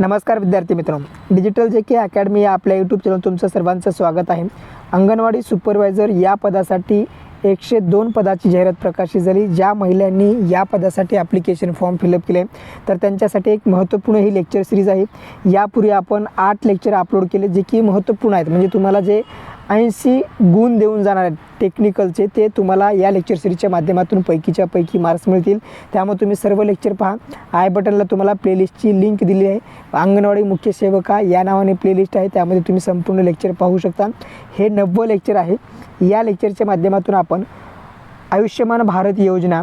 नमस्कार विद्यार्थी मित्रांनो. डिजिटल जे के अकॅडमी या आपल्या यूट्यूब चॅनल तुमचं सर्वांचं स्वागत आहे. अंगणवाडी सुपरवायझर या पदासाठी एकशे दोन पदाची जाहिरात प्रकाशित झाली ज्या महिलांनी या पदासाठी ॲप्लिकेशन फॉर्म फिलअप केले. तर त्यांच्यासाठी एक महत्त्वपूर्ण ही लेक्चर सिरीज आहे. यापूर्वी आपण आठ लेक्चर अपलोड केले जे की महत्त्वपूर्ण आहेत. म्हणजे तुम्हाला जे ऐंशी गुण देऊन जाणार आहेत टेक्निकलचे ते तुम्हाला या लेक्चर सिरीजच्या माध्यमातून पैकीच्या पैकी मार्क्स मिळतील. त्यामुळे तुम्ही सर्व लेक्चर पहा. आय बटनला तुम्हाला प्लेलिस्टची लिंक दिली आहे. अंगणवाडी मुख्य सेवका या नावाने प्लेलिस्ट आहे. त्यामध्ये तुम्ही संपूर्ण लेक्चर पाहू शकता. हे नव्वं लेक्चर आहे. या लेक्चरच्या माध्यमातून आपण आयुष्यमान भारत योजना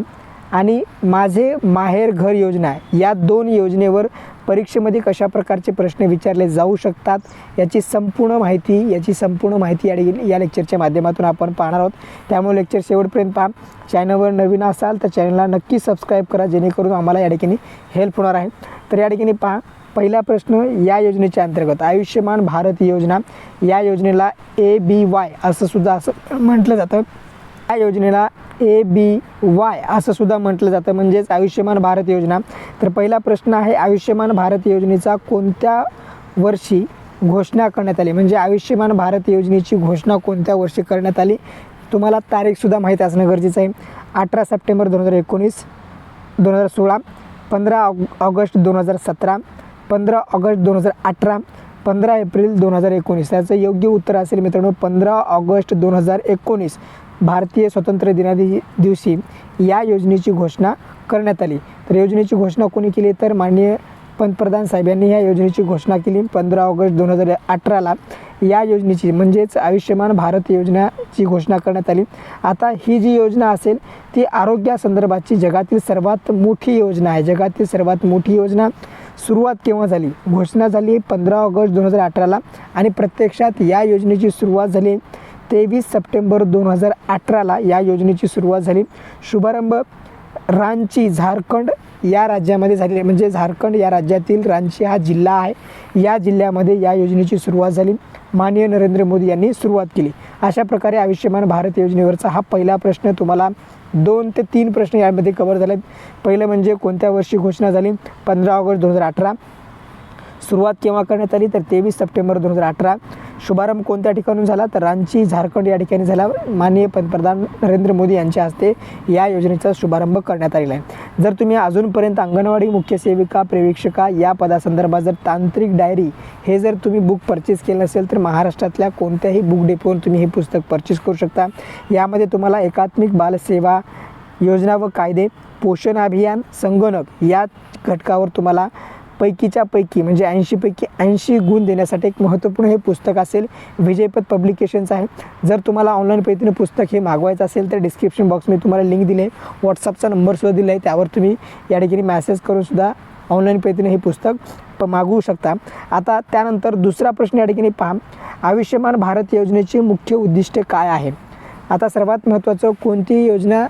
आणि माझे माहेर घर योजना या दोन योजनेवर परीक्षेमध्ये कशा प्रकारचे प्रश्न विचारले जाऊ शकतात याची संपूर्ण माहिती याची संपूर्ण माहिती या या लेक्चरच्या माध्यमातून आपण पाहणार आहोत. त्यामुळे लेक्चर शेवटपर्यंत पहा. चॅनलवर नवीन असाल तर चॅनलला नक्की सबस्क्राईब करा जेणेकरून आम्हाला या ठिकाणी हेल्प होणार आहे. तर या ठिकाणी पहा. पहिला प्रश्न या योजनेच्या अंतर्गत आयुष्यमान भारत योजना. या योजनेला ए बी वाय असं सुद्धा असं म्हटलं जातं. या योजनेला ए बी वाय असं सुद्धा म्हटलं जातं. म्हणजेच आयुष्यमान भारत योजना. तर पहिला प्रश्न आहे आयुष्यमान भारत योजनेचा कोणत्या वर्षी घोषणा करण्यात आली? म्हणजे आयुष्यमान भारत योजनेची घोषणा कोणत्या वर्षी करण्यात आली? तुम्हाला तारीखसुद्धा माहीत असणं गरजेचं आहे. अठरा सप्टेंबर दोन हजार एकोणीस दोन हजार सोळा पंधरा ऑग ऑगस्ट दोन हजार सतरा पंधरा ऑगस्ट दोन हजार अठरा पंधरा एप्रिल दोन हजार एकोणीस. त्याचं योग्य उत्तर असेल मित्रांनो पंधरा ऑगस्ट दोन हजार एकोणीस. भारतीय स्वातंत्र्य दिना दिवशी या योजनेची घोषणा करण्यात आली. तर योजनेची घोषणा कोणी केली? तर माननीय पंतप्रधान साहेब यांनी या योजनेची घोषणा केली पंधरा ऑगस्ट दोन हजार अठराला. या योजनेची म्हणजेच आयुष्यमान भारत योजनाची घोषणा करण्यात आली. आता ही जी योजना असेल ती आरोग्यासंदर्भाची जगातील सर्वात मोठी योजना आहे. जगातील सर्वात मोठी योजना सुरुवात केव्हा झाली? घोषणा झाली पंधरा ऑगस्ट दोन हजार अठराला आणि प्रत्यक्षात या योजनेची सुरुवात झाली तेवीस सप्टेंबर दोन हजार अठराला या योजनेची सुरुवात झाली. शुभारंभ रांची झारखंड या राज्यामध्ये झालेली म्हणजे झारखंड या राज्यातील रांची हा जिल्हा आहे. या जिल्ह्यामध्ये या योजनेची सुरुवात झाली. माननीय नरेंद्र मोदी यांनी सुरुवात केली. अशा प्रकारे आयुष्यमान भारत योजनेवरचा हा पहिला प्रश्न तुम्हाला दोन ते तीन प्रश्न यामध्ये कवर आहेत पहिलं म्हणजे कोणत्या वर्षी घोषणा झाली? पंधरा ऑगस्ट दोन हजार अठरा. सुरुवात केव्हा करण्यात आली? तर तेवीस सप्टेंबर दोन हजार अठरा. शुभारंभ कोणत्या ठिकाणून झाला? तर रांची झारखंड या ठिकाणी झाला. माननीय पंतप्रधान नरेंद्र मोदी यांच्या हस्ते या योजनेचा शुभारंभ करण्यात आलेला आहे. जर तुम्ही अजूनपर्यंत अंगणवाडी मुख्य सेविका प्रेवीक्षका या पदासंदर्भात जर तांत्रिक डायरी हे जर तुम्ही बुक परचेस केलं नसेल तर महाराष्ट्रातल्या कोणत्याही बुक डेपोवर तुम्ही हे पुस्तक परचेस करू शकता. यामध्ये तुम्हाला एकात्मिक बालसेवा योजना व कायदे पोषण अभियान संगणक या घटकावर तुम्हाला पैकीच्या पैकी म्हणजे ऐंशीपैकी ऐंशी गुण देण्यासाठी एक महत्त्वपूर्ण हे पुस्तक असेल विजयपद पब्लिकेशन्स आहे. जर तुम्हाला ऑनलाईन पद्धतीने पुस्तक हे मागवायचं असेल तर डिस्क्रिप्शन बॉक्समध्ये तुम्हाला लिंक दिले आहे. व्हॉट्सअपचा नंबरसुद्धा दिला आहे त्यावर तुम्ही या ठिकाणी मॅसेज करूनसुद्धा ऑनलाईन पद्धतीने हे पुस्तक प मागवू शकता. आता त्यानंतर दुसरा प्रश्न या ठिकाणी पहा. आयुष्यमान भारत योजनेची मुख्य उद्दिष्टे काय आहे? आता सर्वात महत्त्वाचं कोणतीही योजना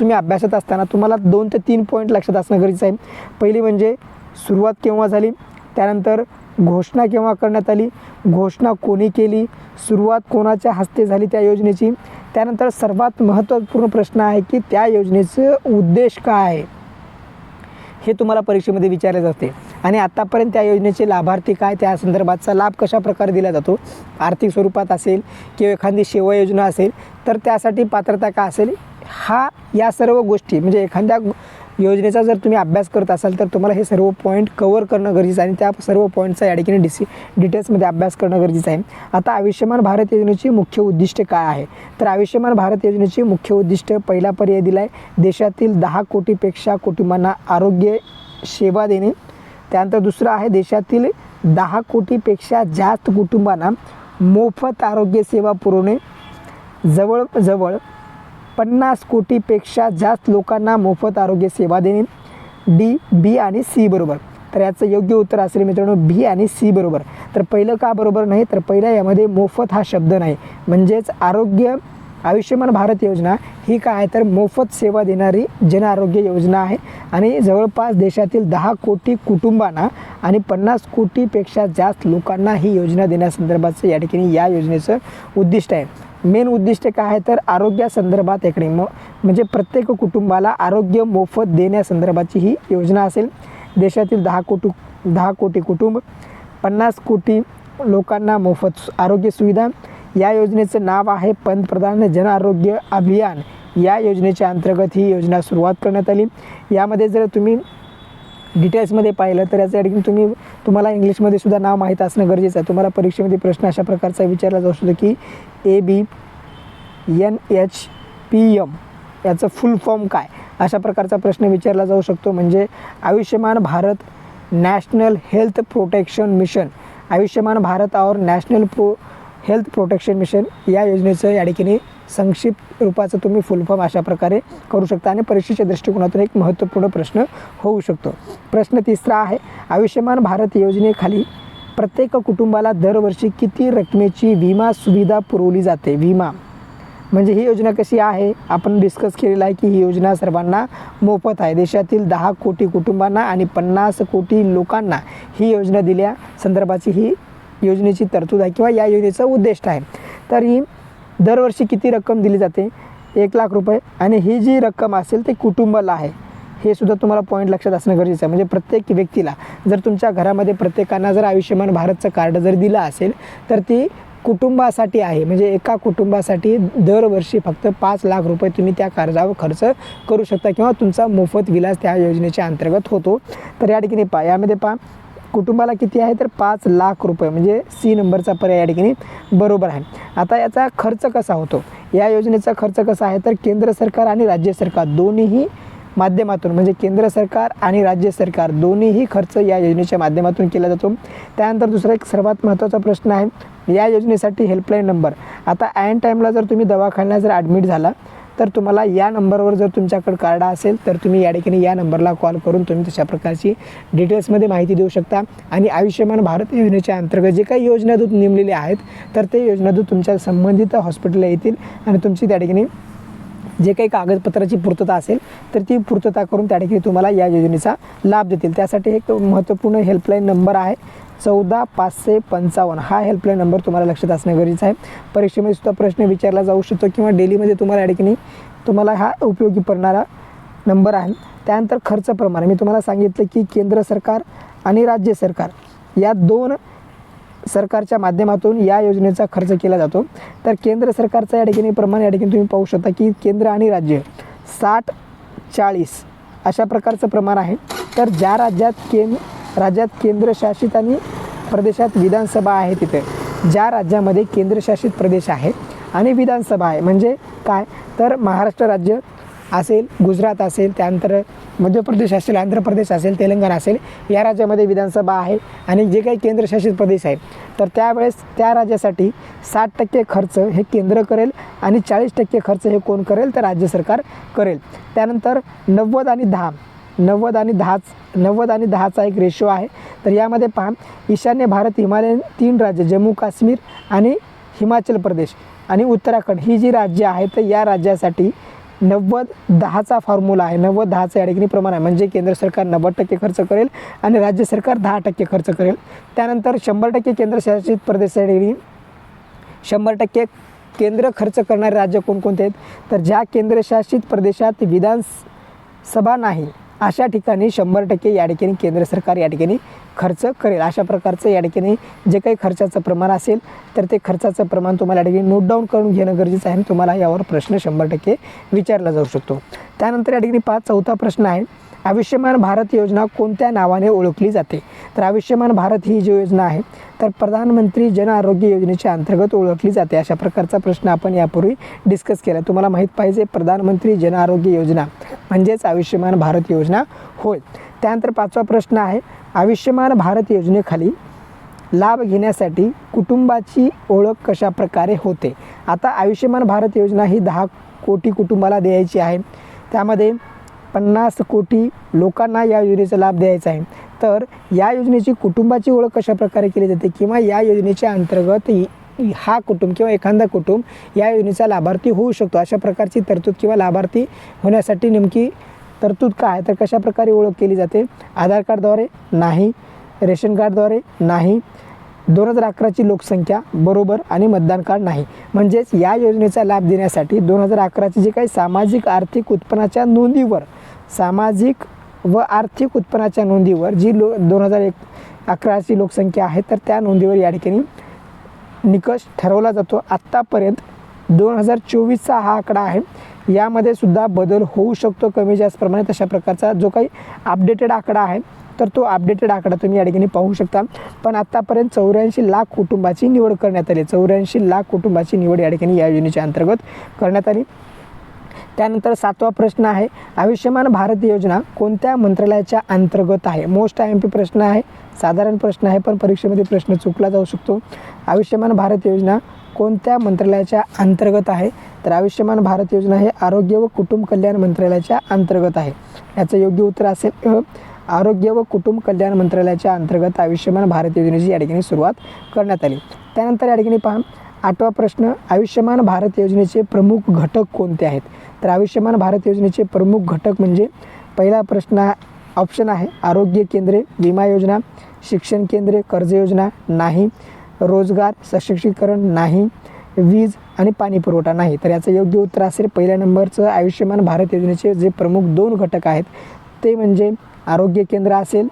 तुम्ही अभ्यासात असताना तुम्हाला दोन ते तीन पॉईंट लक्षात असणं गरजेचं आहे. पहिली म्हणजे सुरुवात केव्हा झाली? त्यानंतर घोषणा केव्हा करण्यात आली? घोषणा कोणी केली? सुरुवात कोणाच्या हस्ते झाली त्या योजनेची? त्यानंतर सर्वात महत्त्वपूर्ण प्रश्न आहे की त्या योजनेचं उद्देश काय? आहे हे तुम्हाला परीक्षेमध्ये विचारले जाते. आणि आत्तापर्यंत त्या योजनेचे लाभार्थी काय? त्या संदर्भातचा लाभ कशा प्रकारे दिला जातो? आर्थिक स्वरूपात असेल किंवा एखादी सेवा योजना असेल तर त्यासाठी पात्रता का असेल? हा या सर्व गोष्टी म्हणजे एखाद्या योजनेचा जर तुम्ही अभ्यास करत असाल तर तुम्हाला हे सर्व पॉईंट कवर करणं गरजेचं आहे आणि त्या सर्व पॉईंटचा या ठिकाणी डिसी डिटेल्समध्ये अभ्यास करणं गरजेचं आहे. आता आयुष्यमान भारत योजनेची मुख्य उद्दिष्ट काय आहे? तर आयुष्यमान भारत योजनेची मुख्य उद्दिष्ट पहिला पर्याय दिला आहे देशातील दहा कोटीपेक्षा कुटुंबांना आरोग्य सेवा देणे. त्यानंतर दुसरं आहे देशातील दहा कोटीपेक्षा जास्त कुटुंबांना मोफत आरोग्य सेवा पुरवणे. जवळजवळ पन्नास कोटीपेक्षा जास्त लोकांना मोफत आरोग्य सेवा देणे. डी बी आणि सी बरोबर. तर याचं योग्य उत्तर असेल मित्रांनो बी आणि सी बरोबर. तर पहिलं का बरोबर नाही? तर पहिल्या यामध्ये मोफत हा शब्द नाही. म्हणजेच आरोग्य आयुष्यमान भारत योजना ही काय आहे तर मोफत सेवा देणारी जन आरोग्य योजना आहे. आणि जवळपास देशातील दहा कोटी कुटुंबांना आणि पन्नास कोटीपेक्षा जास्त लोकांना ही योजना देण्यासंदर्भाचं या ठिकाणी या योजनेचं उद्दिष्ट आहे. मेन उद्दिष्ट काय आहे तर आरोग्यासंदर्भात इकडे म म्हणजे प्रत्येक कुटुंबाला आरोग्य मोफत देण्यासंदर्भाची ही योजना असेल. देशातील दहा कोटी दहा कोटी कुटुंब पन्नास कोटी लोकांना मोफत आरोग्य सुविधा या योजनेचं नाव आहे पंतप्रधान जन आरोग्य अभियान. या योजनेच्या अंतर्गत ही योजना सुरुवात करण्यात आली. यामध्ये जर तुम्ही डिटेल्समध्ये पाहिलं तर याच्या ठिकाणी तुम्ही तुम्हाला इंग्लिशमध्ये सुद्धा नाव माहीत असणं गरजेचं आहे. तुम्हाला परीक्षेमध्ये प्रश्न अशा प्रकारचा विचारला जाऊ शकतो की A B N H P M याचं फुल फॉर्म काय? अशा प्रकारचा प्रश्न विचारला जाऊ शकतो. म्हणजे Ayushman Bharat national health protection mission. Ayushman Bharat और national pro health protection mission या योजनेचं या ठिकाणी संक्षिप्त रूपाचं तुम्ही फुल फॉर्म अशा प्रकारे करू शकता आणि परीक्षेच्या दृष्टिकोनातून एक महत्त्वपूर्ण प्रश्न होऊ शकतो. प्रश्न तिसरा आहे आयुष्यमान भारत योजनेखाली प्रत्येक कुटुंबाला दरवर्षी किती रकमेची विमा सुविधा पुरवली जाते? विमा. म्हणजे ही योजना कशी आहे? आपण डिस्कस केलेलं आहे की ही योजना सर्वांना मोफत आहे. देशातील दहा कोटी कुटुंबांना आणि पन्नास कोटी लोकांना ही योजना दिल्या संदर्भाची ही योजनेची तरतूद आहे किंवा या योजनेचं उद्दिष्ट आहे. तर ही दरवर्षी किती रक्कम दिली जाते? एक लाख रुपये. आणि ही जी रक्कम असेल ते कुटुंबाला आहे. हे सुद्धा तुम्हाला पॉईंट लक्षात असणं गरजेचं आहे. म्हणजे प्रत्येक व्यक्तीला जर तुमच्या घरामध्ये प्रत्येकांना जर आयुष्यमान भारतचं कार्ड जर दिलं असेल तर ती कुटुंबासाठी आहे. म्हणजे एका कुटुंबासाठी दरवर्षी फक्त पाच लाख रुपये तुम्ही त्या कर्जावर खर्च करू शकता किंवा तुमचा मोफत विलास त्या योजनेच्या अंतर्गत होतो. तर या ठिकाणी पहा. यामध्ये पहा. कुटुंबाला किती आहे तर पाच लाख रुपये म्हणजे सी नंबरचा पर्याय या ठिकाणी बरोबर आहे. आता याचा खर्च कसा होतो? या योजनेचा खर्च कसा आहे? तर केंद्र सरकार आणि राज्य सरकार दोन्हीही माध्यमातून म्हणजे केंद्र सरकार आणि राज्य सरकार दोन्हीही खर्च या योजनेच्या माध्यमातून केला जातो. त्यानंतर दुसरा एक सर्वात महत्त्वाचा प्रश्न आहे या योजनेसाठी हेल्पलाईन नंबर आता ॲन टाईमला जर तुम्ही दवाखान्यात जर ॲडमिट झाला तर तुम्हाला या नंबरवर जर तुमच्याकडे कार्ड असेल तर तुम्ही या ठिकाणी या नंबरला कॉल करून तुम्ही तशा प्रकारची डिटेल्समध्ये माहिती देऊ शकता. आणि आयुष्यमान भारत योजनेच्या अंतर्गत जे काही योजनादूत नेमलेले आहेत तर ते योजनादूत तुमच्या संबंधित हॉस्पिटलला येतील आणि तुमची त्या ठिकाणी जे काही कागदपत्राची पूर्तता असेल तर ती पूर्तता करून त्या ठिकाणी तुम्हाला या योजनेचा लाभ देतील. त्यासाठी एक महत्त्वपूर्ण हेल्पलाईन नंबर आहे. चौदा पाचशे पंचावन्न. हा हेल्पलाईन नंबर तुम्हाला लक्षात असणं गरजेचं आहे. परीक्षेमध्ये सुद्धा प्रश्न विचारला जाऊ शकतो किंवा डेलीमध्ये तुम्हाला या ठिकाणी तुम्हाला हा उपयोगी पडणारा नंबर आहे. त्यानंतर खर्च प्रमाण. मी तुम्हाला सांगितलं की केंद्र सरकार आणि राज्य सरकार या दोन सरकारच्या माध्यमातून या योजनेचा खर्च केला जातो. तर केंद्र सरकारचा या ठिकाणी प्रमाण या ठिकाणी तुम्ही पाहू शकता की केंद्र आणि राज्य साठ चाळीस अशा प्रकारचं प्रमाण आहे. तर ज्या राज्यात केंद्र राज्यात केंद्रशासित आणि प्रदेशात विधानसभा आहे तिथे. ज्या राज्यामध्ये केंद्रशासित प्रदेश आहे आणि विधानसभा आहे म्हणजे काय? तर महाराष्ट्र राज्य असेल गुजरात असेल त्यानंतर मध्य प्रदेश असेल आंध्र प्रदेश असेल तेलंगणा असेल या राज्यामध्ये विधानसभा आहे आणि जे काही केंद्रशासित प्रदेश आहे तर त्यावेळेस त्या राज्यासाठी साठ टक्के खर्च हे केंद्र करेल आणि चाळीस टक्के खर्च हे कोण करेल? तर राज्य सरकार करेल. त्यानंतर नव्वद आणि दहा. नव्वद आणि दहाच नव्वद आणि दहाचा एक रेशो आहे. तर यामध्ये पहा ईशान्य भारत हिमालयन तीन राज्य जम्मू काश्मीर आणि हिमाचल प्रदेश आणि उत्तराखंड. ही जी राज्य आहेत तर या राज्यासाठी नव्वद दहाचा फॉर्म्युला आहे. नव्वद दहाचं या ठिकाणी प्रमाण आहे. म्हणजे केंद्र सरकार नव्वद टक्के खर्च करेल आणि राज्य सरकार दहा टक्के खर्च करेल. त्यानंतर शंभर टक्के केंद्रशासित प्रदेशासाठी शंभर टक्के केंद्र खर्च करणारे राज्य कोणकोणते आहेत? तर ज्या केंद्रशासित प्रदेशात विधानसभा नाही अशा ठिकाणी शंभर टक्के या ठिकाणी केंद्र सरकार या ठिकाणी खर्च करेल. अशा प्रकारचं या ठिकाणी जे काही खर्चाचं प्रमाण असेल तर ते खर्चाचं प्रमाण तुम्हाला या ठिकाणी नोट डाऊन करून घेणं गरजेचं आहे आणि तुम्हाला यावर प्रश्न शंभर टक्के विचारला जाऊ शकतो. त्यानंतर या ठिकाणी पाच चौथा प्रश्न आहे. आयुष्यमान भारत योजना कोणत्या नावाने ओळखली जाते? तर आयुष्यमान भारत ही जी योजना आहे तर प्रधानमंत्री जन आरोग्य योजनेच्या अंतर्गत ओळखली जाते. अशा प्रकारचा प्रश्न आपण यापूर्वी डिस्कस केला. तुम्हाला माहीत पाहिजे प्रधानमंत्री जन आरोग्य योजना म्हणजेच आयुष्यमान भारत योजना होय. त्यानंतर पाचवा प्रश्न आहे आयुष्यमान भारत योजनेखाली लाभ घेण्यासाठी कुटुंबाची ओळख कशा प्रकारे होते? आता आयुष्यमान भारत योजना ही दहा कोटी कुटुंबाला द्यायची आहे. त्यामध्ये पन्नास कोटी लोकांना या योजनेचा लाभ द्यायचा आहे. तर या योजनेची कुटुंबाची ओळख कशा प्रकारे केली जाते किंवा या योजनेच्या अंतर्गत हा कुटुंब किंवा एखादा कुटुंब या योजनेचा लाभार्थी होऊ शकतो? अशा प्रकारची तरतूद किंवा लाभार्थी होण्यासाठी नेमकी तरतूद काय? तर कशा प्रकारे ओळख केली जाते? आधार कार्डद्वारे नाही रेशन कार्डद्वारे नाही दोन हजार अकराची लोकसंख्या बरोबर आणि मतदान कार्ड नाही. म्हणजेच या योजनेचा लाभ देण्यासाठी दोन हजार अकराची जे काही सामाजिक आर्थिक उत्पन्नाच्या नोंदीवर सामाजिक व आर्थिक उत्पन्नाच्या नोंदीवर जी लो दोन हजार एक अकराची लोकसंख्या आहे तर त्या नोंदीवर या ठिकाणी निकष ठरवला जातो. आत्तापर्यंत दोन हजार चोवीसचा हा आकडा आहे. यामध्ये सुद्धा बदल होऊ शकतो कमी जास्त प्रमाणे तशा प्रकारचा जो काही अपडेटेड आकडा आहे तर तो अपडेटेड आकडा तुम्ही या ठिकाणी पाहू शकता. पण आत्तापर्यंत चौऱ्याऐंशी लाख कुटुंबाची निवड करण्यात आली. चौऱ्याऐंशी लाख कुटुंबाची निवड या ठिकाणी या योजनेच्या अंतर्गत करण्यात आली. त्यानंतर सातवा प्रश्न आहे आयुष्यमान भारत योजना कोणत्या मंत्रालयाच्या अंतर्गत आहे? मोस्ट आय एम पी प्रश्न आहे साधारण प्रश्न आहे पण परीक्षेमध्ये प्रश्न चुकला जाऊ शकतो. आयुष्यमान भारत योजना कोणत्या मंत्रालयाच्या अंतर्गत आहे? तर आयुष्यमान भारत योजना हे आरोग्य व कुटुंब कल्याण मंत्रालयाच्या अंतर्गत आहे. याचं योग्य उत्तर असेल अ. आरोग्य व कुटुंब कल्याण मंत्रालयाच्या अंतर्गत आयुष्यमान भारत योजनेची या ठिकाणी सुरुवात करण्यात आली. त्यानंतर या ठिकाणी पहा आठवा प्रश्न आयुष्यमान भारत योजनेचे प्रमुख घटक कोणते आहेत? तर आयुष्यमान भारत योजनेचे प्रमुख घटक म्हणजे पहिला प्रश्न ऑप्शन आहे आरोग्य केंद्रे विमा योजना शिक्षण केंद्रे कर्ज योजना नाही रोजगार सशक्तीकरण नाही वीज आणि पाणी पुरवठा नाही. तर याचं योग्य उत्तर असेल पहिल्या नंबरचं आयुष्यमान भारत योजनेचे जे प्रमुख दोन घटक आहेत ते म्हणजे आरोग्य केंद्र असेल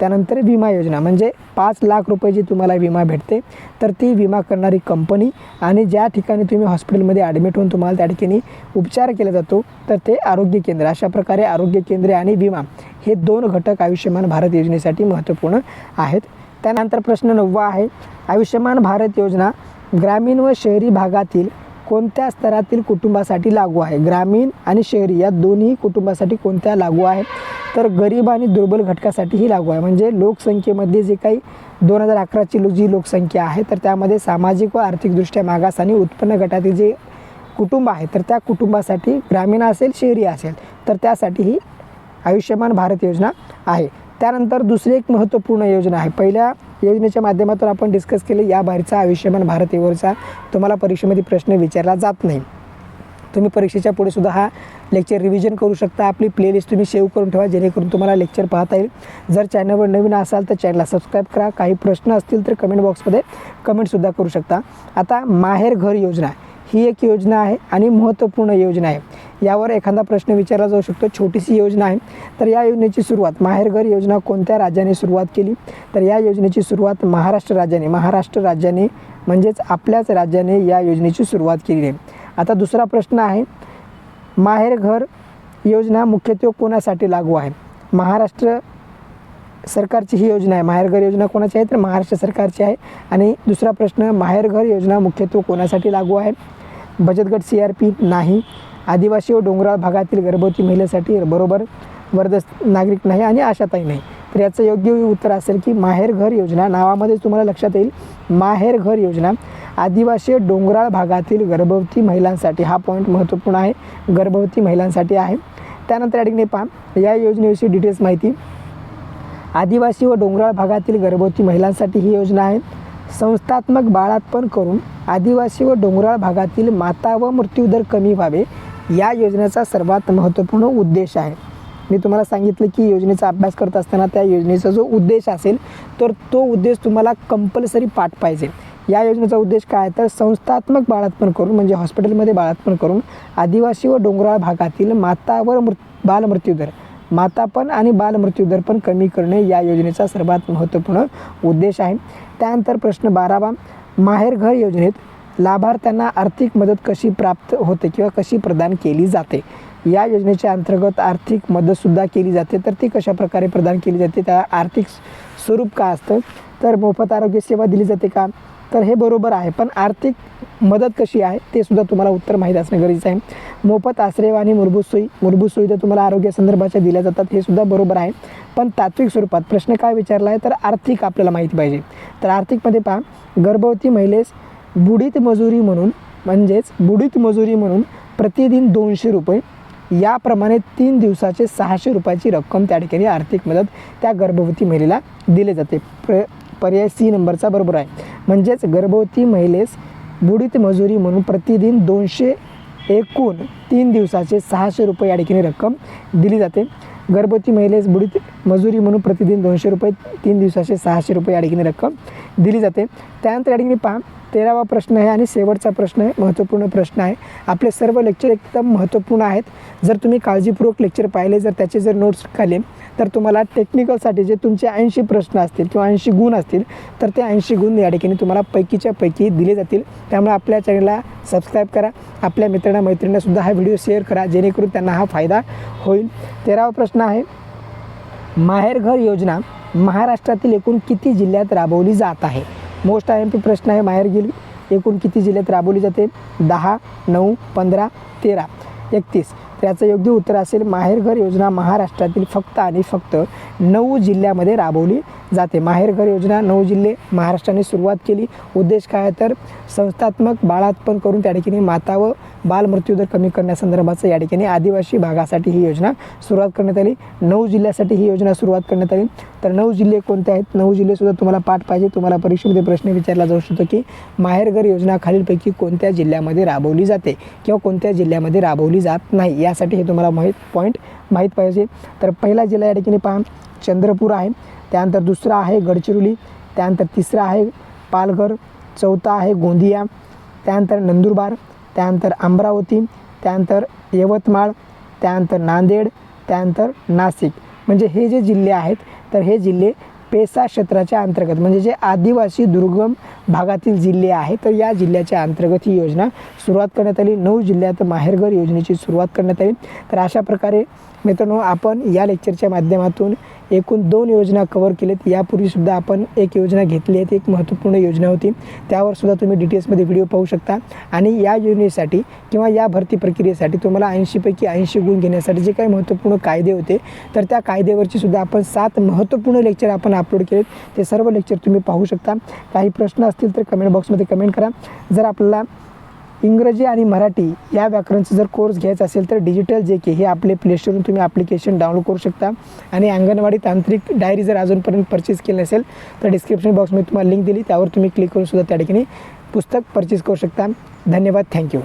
त्यानंतर विमा योजना. म्हणजे पाच लाख रुपये जी तुम्हाला विमा भेटते तर ती विमा करणारी कंपनी आणि ज्या ठिकाणी तुम्ही हॉस्पिटलमध्ये ॲडमिट होऊन तुम्हाला त्या ठिकाणी उपचार केला जातो तर ते आरोग्य केंद्र. अशा प्रकारे आरोग्य केंद्रे आणि विमा हे दोन घटक आयुष्यमान भारत योजनेसाठी महत्त्वपूर्ण आहेत. त्यानंतर प्रश्न नववा आहे. आयुष्यमान भारत योजना ग्रामीण व शहरी भागातील कोणत्या स्तरातील कुटुंबासाठी लागू आहे? ग्रामीण आणि शहरी या दोन्ही कुटुंबासाठी कोणत्या लागू आहे? तर गरीब आणि दुर्बल घटकासाठीही लागू आहे. म्हणजे लोकसंख्येमध्ये जे काही दोन हजार अकराची लो जी लोकसंख्या आहे तर त्यामध्ये सामाजिक व आर्थिकदृष्ट्या मागास आणि उत्पन्न गटातील जे कुटुंब आहे तर त्या कुटुंबासाठी ग्रामीण असेल शहरी असेल तर त्यासाठी ही आयुष्यमान भारत योजना आहे. त्यानंतर दुसरी एक महत्त्वपूर्ण योजना आहे. पहिल्या योजनेच्या माध्यमातून आपण डिस्कस केले या बाहेरचा आयुष्यमान भारत येवरचा तुम्हाला परीक्षेमध्ये प्रश्न विचारला जात नाही. तुम्ही परीक्षेच्या पुढे सुद्धा हा लेक्चर रिव्हिजन करू शकता. आपली प्लेलिस्ट तुम्ही सेव्ह करून ठेवा जेणेकरून तुम्हाला लेक्चर पाहता येईल. जर चॅनलवर नवीन असाल तर चॅनलला सबस्क्राईब करा. काही प्रश्न असतील तर कमेंट बॉक्समध्ये कमेंटसुद्धा करू शकता. आता माहेर घर योजना ही एक योजना आहे आणि महत्त्वपूर्ण योजना आहे. यावर एखादा प्रश्न विचारला जाऊ शकतो. छोटीशी योजना आहे. तर या योजनेची सुरुवात माहेरघर योजना कोणत्या राज्याने सुरुवात केली? तर या योजनेची सुरुवात महाराष्ट्र राज्याने महाराष्ट्र राज्याने म्हणजेच आपल्याच राज्याने या योजनेची सुरुवात केली आहे. आता दुसरा प्रश्न आहे माहेरघर योजना मुख्यत्वे कोणासाठी लागू आहे? महाराष्ट्र सरकारची ही योजना आहे. माहेरघर योजना कोणाची आहे? तर महाराष्ट्र सरकारची आहे. आणि दुसरा प्रश्न माहेरघर योजना मुख्यत्वे कोणासाठी लागू आहे? बचत गट सी आर पी नाही. आदिवासी व डोंगराळ भागातील गर्भवती महिलेसाठी बरोबर वर्धस नागरिक नाही आणि आशाताई नाही. तर याचं योग्य उत्तर असेल की माहेरघर योजना नावामध्येच तुम्हाला लक्षात येईल. माहेरघर योजना. आदिवासी डोंगराळ भागातील गर्भवती महिलांसाठी हा पॉईंट महत्त्वपूर्ण आहे. गर्भवती महिलांसाठी आहे. त्यानंतर या ठिकाणी पहा. या योजनेविषयी डिटेल्स माहिती. आदिवासी व डोंगराळ भागातील गर्भवती महिलांसाठी ही योजना आहे. संस्थात्मक बाळातपण करून आदिवासी व डोंगराळ भागातील माता व मृत्यूदर कमी व्हावे. या योजनेचा सर्वात महत्त्वपूर्ण उद्देश आहे. मी तुम्हाला सांगितलं की योजनेचा अभ्यास करत असताना त्या योजनेचा जो उद्देश असेल तर तो उद्देश तुम्हाला कंपल्सरी पाठ पाहिजे. या योजनेचा उद्देश काय आहे? तर संस्थात्मक बाळात्पण करून म्हणजे हॉस्पिटलमध्ये बाळात्पण करून आदिवासी व डोंगराळ भागातील माता व मृ बालमृत्यूदर मातापण आणि बालमृत्यूदर पण कमी करणे या योजनेचा सर्वात महत्त्वपूर्ण उद्देश आहे. त्यानंतर प्रश्न बारावा माहेरघर योजनेत लाभार्थ्यांना आर्थिक मदत कशी प्राप्त होते किंवा कशी प्रदान केली जाते? या योजनेच्या अंतर्गत आर्थिक मदतसुद्धा केली जाते. तर ती कशा प्रकारे प्रदान केली जाते? त्या आर्थिक स्वरूप का असतं? तर मोफत आरोग्य सेवा दिली जाते का? तर हे बरोबर आहे. पण आर्थिक मदत कशी आहे? ते सुद्धा तुम्हाला उत्तर माहीत असणं गरजेचं आहे. मोफत आश्रय आणि मूलभूत सोयी मूलभूत सुविधा तुम्हाला आरोग्य संदर्भाच्या दिल्या जातात. हे सुद्धा बरोबर आहे. पण तात्विक स्वरूपात प्रश्न काय विचारला आहे? तर आर्थिक आपल्याला माहिती पाहिजे. तर आर्थिकमध्ये पहा. गर्भवती महिलेस बुडीत मजुरी म्हणून म्हणजेच बुडीत मजुरी म्हणून प्रतिदिन दोनशे रुपये याप्रमाणे तीन दिवसाचे सहाशे रुपयाची रक्कम त्या ठिकाणी आर्थिक मदत त्या गर्भवती महिलेला दिले जाते. प्र पर्याय सी नंबरचा बरोबर आहे. म्हणजेच गर्भवती महिलेस बुडीत मजुरी म्हणून प्रतिदिन दोनशे एकूण तीन दिवसाचे सहाशे रुपये या ठिकाणी रक्कम दिली जाते. गर्भवती महिलेस बुडीत मजुरी म्हणून प्रतिदिन दोनशे रुपये तीन दिवसाचे सहाशे रुपये या ठिकाणी रक्कम दिली जाते. त्यानंतर या ठिकाणी पहा तेरावा प्रश्न आहे आणि शेवटचा प्रश्न आहे महत्त्वपूर्ण प्रश्न आहे. आपले सर्व लेक्चर एकदम महत्त्वपूर्ण आहेत. जर तुम्ही काळजीपूर्वक लेक्चर पाहिले जर त्याचे जर नोट्स खाले तर तुम्हाला टेक्निकलसाठी जे तुमचे ऐंशी प्रश्न असतील किंवा ऐंशी गुण असतील तर ते ऐंशी गुण या ठिकाणी तुम्हाला पैकीच्या पैकी दिले जातील. त्यामुळे आपल्या चॅनलला सबस्क्राईब करा. आपल्या मित्रांना मैत्रिणींनासुद्धा हा व्हिडिओ शेअर करा. जेणेकरून त्यांना हा फायदा होईल. तेरावा प्रश्न आहे माहेरघर योजना महाराष्ट्रातील एकूण किती जिल्ह्यात राबवली जात आहे? मोस्ट आय एम पी प्रश्न आहे माहेरगिल एकूण किती जिल्ह्यात राबवली जाते. दहा नऊ पंधरा तेरा एकतीस. तर याचं योग्य उत्तर असेल माहेरघर योजना महाराष्ट्रातील फक्त आणि फक्त नऊ जिल्ह्यामध्ये राबवली जाते. माहेरघर योजना नऊ जिल्हे महाराष्ट्राने सुरुवात केली. उद्देश काय आहे तर संस्थात्मक बाळातपण करून त्या ठिकाणी माता व बालमृत्यूदर कमी करण्यासंदर्भाचं या ठिकाणी आदिवासी भागासाठी ही योजना सुरुवात करण्यात आली. नऊ जिल्ह्यासाठी ही योजना सुरुवात करण्यात आली. तर नऊ जिल्हे कोणते आहेत? नऊ जिल्हेसुद्धा तुम्हाला पाठ पाहिजे. तुम्हाला परीक्षेमध्ये प्रश्न विचारला जाऊ शकतो की माहेरघर योजना खालीलपैकी कोणत्या जिल्ह्यामध्ये राबवली जाते किंवा कोणत्या जिल्ह्यामध्ये राबवली जात नाही? यासाठी हे तुम्हाला माहीत पॉईंट माहीत पाहिजे. तर पहिला जिल्हा या ठिकाणी पहा. चंद्रपूर आहे. त्यानंतर दुसरा आहे गडचिरोली. त्यानंतर तिसरा आहे पालघर. चौथा आहे गोंदिया. त्यानंतर नंदुरबार. त्यानंतर अमरावती त्यानंतर यवतमाळ त्यानंतर नांदेड त्यानंतर नाशिक. म्हणजे हे जे जिल्हे आहेत तर हे जिल्हे पेसा क्षेत्राच्या अंतर्गत म्हणजे जे आदिवासी दुर्गम भागातील जिल्हे आहेत तर या जिल्ह्याच्या अंतर्गत ही योजना सुरुवात करण्यात आली. नऊ जिल्ह्यात माहेरघर योजनेची सुरुवात करण्यात आली. तर अशा प्रकारे मित्रांनो आपण या लेक्चरच्या माध्यमातून एकूण दोन योजना कवर केलेत. यापूर्वीसुद्धा आपण एक योजना घेतली आहे. ती एक महत्त्वपूर्ण योजना होती. त्यावर सुद्धा तुम्ही डिटेल्समध्ये व्हिडिओ पाहू शकता. आणि या योजनेसाठी किंवा या भरती प्रक्रियेसाठी तुम्हाला ऐंशीपैकी ऐंशी गुण घेण्यासाठी जे काही महत्त्वपूर्ण कायदे होते तर त्या कायद्यावरची सुद्धा आपण सात महत्त्वपूर्ण लेक्चर आपण अपलोड केलेत. ते सर्व लेक्चर तुम्ही पाहू शकता. काही प्रश्न असतील तर कमेंट बॉक्समध्ये कमेंट करा. जर आपल्याला इंग्रजी आणि मराठी या व्याकरणचं जर कोर्स घ्यायचा असेल तर डिजिटल जे के हे आपले प्लेस्टोरून तुम्ही ॲप्लिकेशन डाउनलोड करू शकता. आणि अंगणवाडी तांत्रिक डायरी जर अजूनपर्यंत परचेस केली नसेल तर डिस्क्रिप्शन बॉक्समध्ये तुम्हाला लिंक दिली. त्यावर तुम्ही क्लिक करून सुद्धा त्या ठिकाणी पुस्तक परचेस करू शकता. धन्यवाद. थँक्यू